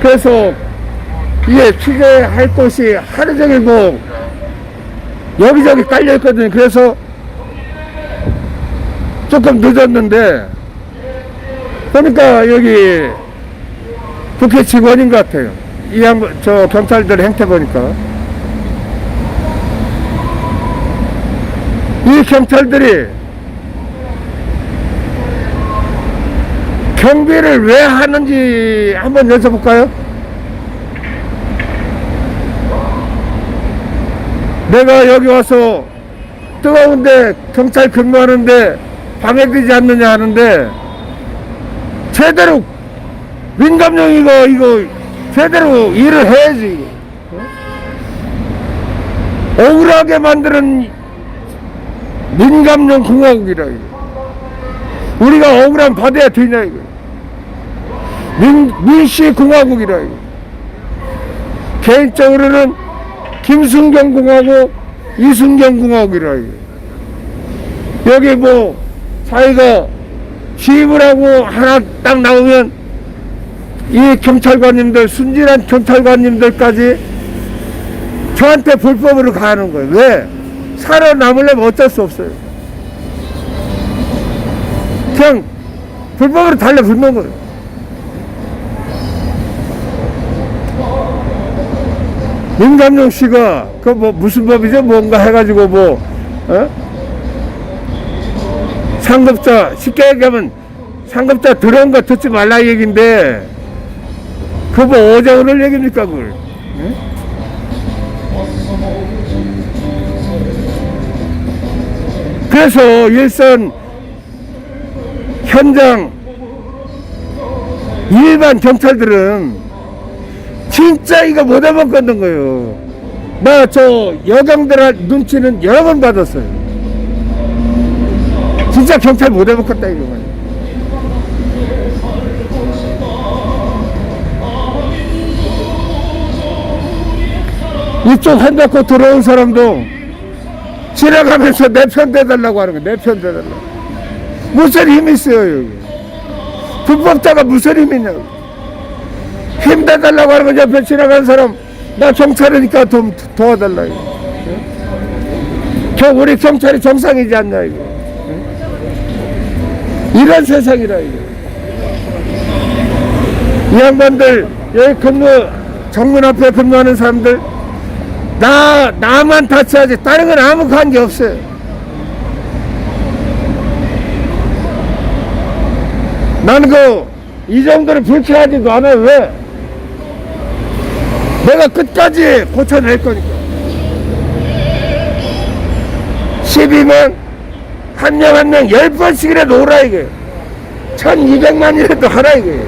그래서 이게 취재할 곳이 하루 종일 뭐 여기저기 깔려 있거든요. 그래서 조금 늦었는데 보니까 여기 국회 직원인 것 같아요. 이 양, 저 경찰들 행태 보니까. 이 경찰들이 경비를 왜 하는지 한번 여쭤볼까요? 내가 여기 와서 뜨거운데 경찰 근무하는데 방해되지 않느냐 하는데 제대로 민감용 이거 이거 제대로 일을 해야지 어? 억울하게 만드는 민감용 공화국이라 이거 우리가 억울함 받아야 되냐 이거. 민, 민씨 공화국이라 이거. 개인적으로는 김순경 공화국 이순경 공화국이라 이거. 여기 뭐 자기가 취입을 하고 하나 딱 나오면 이 경찰관님들 순진한 경찰관님들까지 저한테 불법으로 가는 거예요. 왜? 살아남으려면 어쩔 수 없어요 그냥 불법으로 달려붙는 거예요 민감용 씨가 그 뭐 무슨 법이죠? 뭔가 해가지고 뭐 어? 상급자 쉽게 얘기하면 상급자 들어온 거 듣지 말라 얘기인데 그거 뭐 어제 오늘 얘기입니까 그걸 응? 그래서 일선 현장 일반 경찰들은 진짜 이거 못 해먹겠는 거예요. 나 저 여경들 눈치는 여러 번 받았어요. 진짜 경찰 못 해먹겠다 이거 이쪽 핸드폰 들어온 사람도 지나가면서 내 편 대달라고 하는 거야 내 편 대달라고 무슨 힘이 있어요 여기? 불법자가 무슨 힘이냐고 힘 대달라고 하는 거 옆에 지나가는 사람 나 경찰이니까 좀 도와달라 이거 응? 저 우리 경찰이 정상이지 않냐 이거? 응? 이런 세상이라 이거. 이 양반들 여기 근무 정문 앞에 근무하는 사람들 나 나만 다쳐야지. 다른 건 아무 관계 없어요 나는 그 이 정도로 불쾌하지도 않아요 왜? 내가 끝까지 고쳐낼 거니까. 12만 한명 한 명 10번씩이라도 오라 이게. 1200만이라도 하라 이게.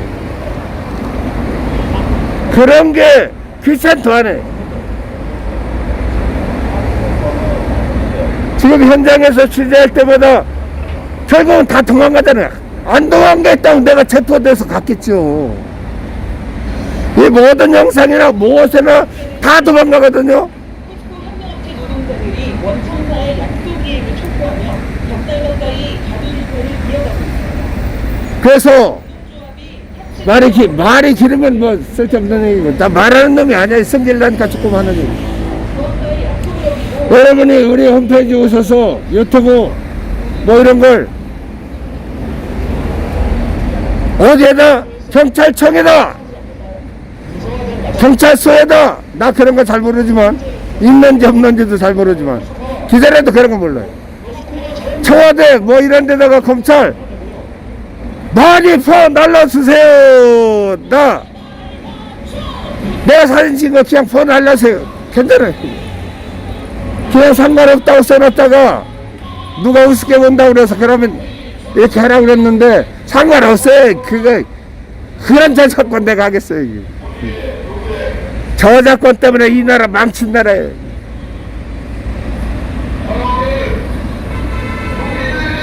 그런 게 귀찮도 않아 지금 현장에서 취재할 때마다 결국은 다 도망가잖아 안 도망갔다고 내가 체포돼서 갔겠죠 이 모든 영상이나 무엇이나 다 도망가거든요. 그래서 말이 기, 말이 길으면 뭐 쓸데없는 얘기고 나 말하는 놈이 아니야 성질나니까 조금 하는 얘기. 여러분이 우리 홈페이지 오셔서 유튜브 뭐 이런 걸 어디에다? 경찰청에다. 경찰서에다. 나 그런 거 잘 모르지만 있는지 없는지도 잘 모르지만 기자라도 그런 거 몰라요. 청와대 뭐 이런 데다가 검찰 많이 퍼 날라주세요. 나. 내가 사진 찍은 거 그냥 퍼 날라세요. 괜찮아요. 그냥 상관없다고 써놨다가 누가 우습게 본다고 그래서 그러면 이렇게 하라고 그랬는데 상관없어요. 그거 그런 저작권 내가 하겠어요. 저작권 때문에 이 나라 망친 나라예요.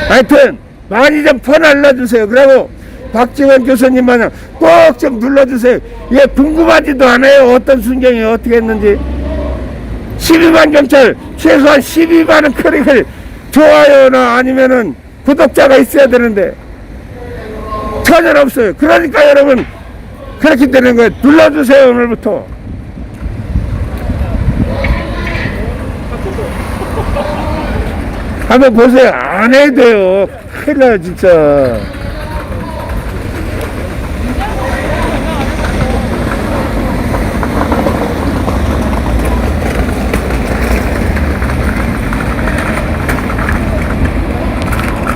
하여튼 많이 좀 퍼날려주세요. 그리고 박지원 교수님 마냥 꼭 좀 눌러주세요. 예 궁금하지도 않아요. 어떤 순경이 어떻게 했는지. 12만 경찰 최소한 12만은 클릭을 좋아요나 아니면은 구독자가 있어야 되는데 전혀 없어요. 그러니까 여러분 그렇게 되는 거예요. 눌러주세요, 오늘부터. 한번 보세요. 안 해도 돼요. 큰일 나요, 진짜.